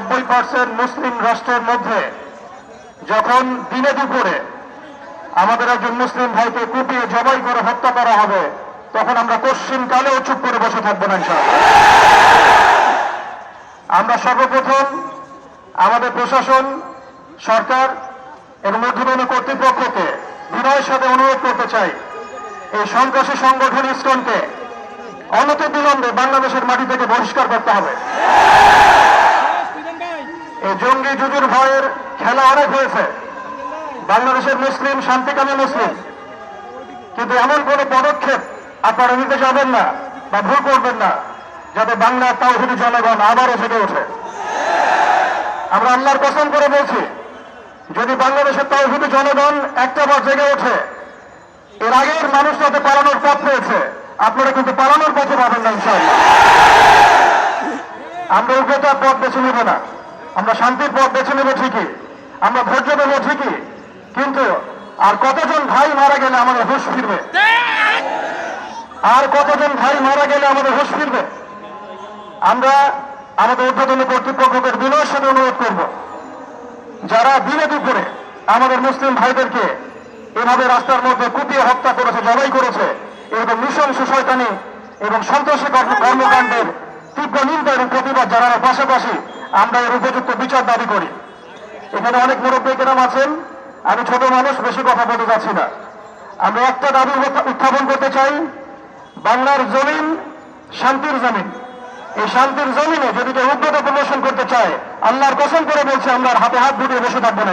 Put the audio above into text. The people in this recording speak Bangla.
নব্বই পার্সেন্ট মুসলিম রাষ্ট্রের মধ্যে যখন দিনে দুপুরে আমাদের একজন মুসলিম ভাইকে কুপিয়ে জবাই করে হত্যা করা হবে, তখন আমরা পশ্চিম কালেও চুপ করে বসে থাকব না। আমরা সর্বপ্রথম আমাদের প্রশাসন, সরকার এবং ঊর্ধ্বতন কর্তৃপক্ষকে বিনয়ের সাথে অনুরোধ করতে চাই, এই সন্ত্রাসী সংগঠন ইস্কনকে অনত বিলম্বে বাংলাদেশের মাটি থেকে বহিষ্কার করতে হবে এই জঙ্গি যুজুর ভয়ের খেলা অনেক হয়েছে। বাংলাদেশের মুসলিম, শান্তিকামী মুসলিম। কিন্তু এমন কোন পদক্ষেপ আপনারা নিতে যাবেন না বা ভুল করবেন না, যাতে বাংলার তাওহিদি জনগণ আবারও জেগে ওঠে। আমরা আল্লাহর কসম করে বলছি, যদি বাংলাদেশের তাওহিদি জনগণ একটা বার জেগে ওঠে, এর আগের মানুষ যাতে পালানোর পথ পেয়েছে, আপনারা কিন্তু পালানোর পথে পাবেন না ইনশাআল্লাহ। আমরা উগ্রতার পথ বেছে নেব না। আমরা শান্তির পথ বেছে নেব ঠিকই, আমরা ধৈর্য দেবো ঠিকই, কিন্তু আর কতজন ভাই মারা গেলে আমাদের হুশ ফিরবে? আর কতজন ভাই মারা গেলে আমাদের হুশ ফিরবে? আমরা আমাদের উদ্বোধনী কর্তৃপক্ষকে বিনয়ের সাথে অনুরোধ করব, যারা দিনে দুপুরে আমাদের মুসলিম ভাইদেরকে এভাবে রাস্তার মধ্যে কুপিয়ে হত্যা করেছে, জবাই করেছে, এরকম নৃশংস সুশয়তানি এবং সন্ত্রাসী কর্ম- কর্মকাণ্ডের তীব্র নিন্দা এবং প্রতিবাদ জানানোর পাশাপাশি আমরা এর উপযুক্ত বিচার দাবি করি। এখানে অনেক মুরব্বী কেরাম আছেন, আমি ছোট মানুষ, বেশি কথা বলতে যাচ্ছি না। আমরা একটা দাবি উত্থাপন করতে চাই, বাংলার জমিন শান্তির জমিন। এই শান্তির জমিনে যদি কেউ উগ্রতা প্রদর্শন করতে চায়, আল্লাহর কসম করে বলছে, আমরা হাতে হাত ধুয়ে বসে থাকব না।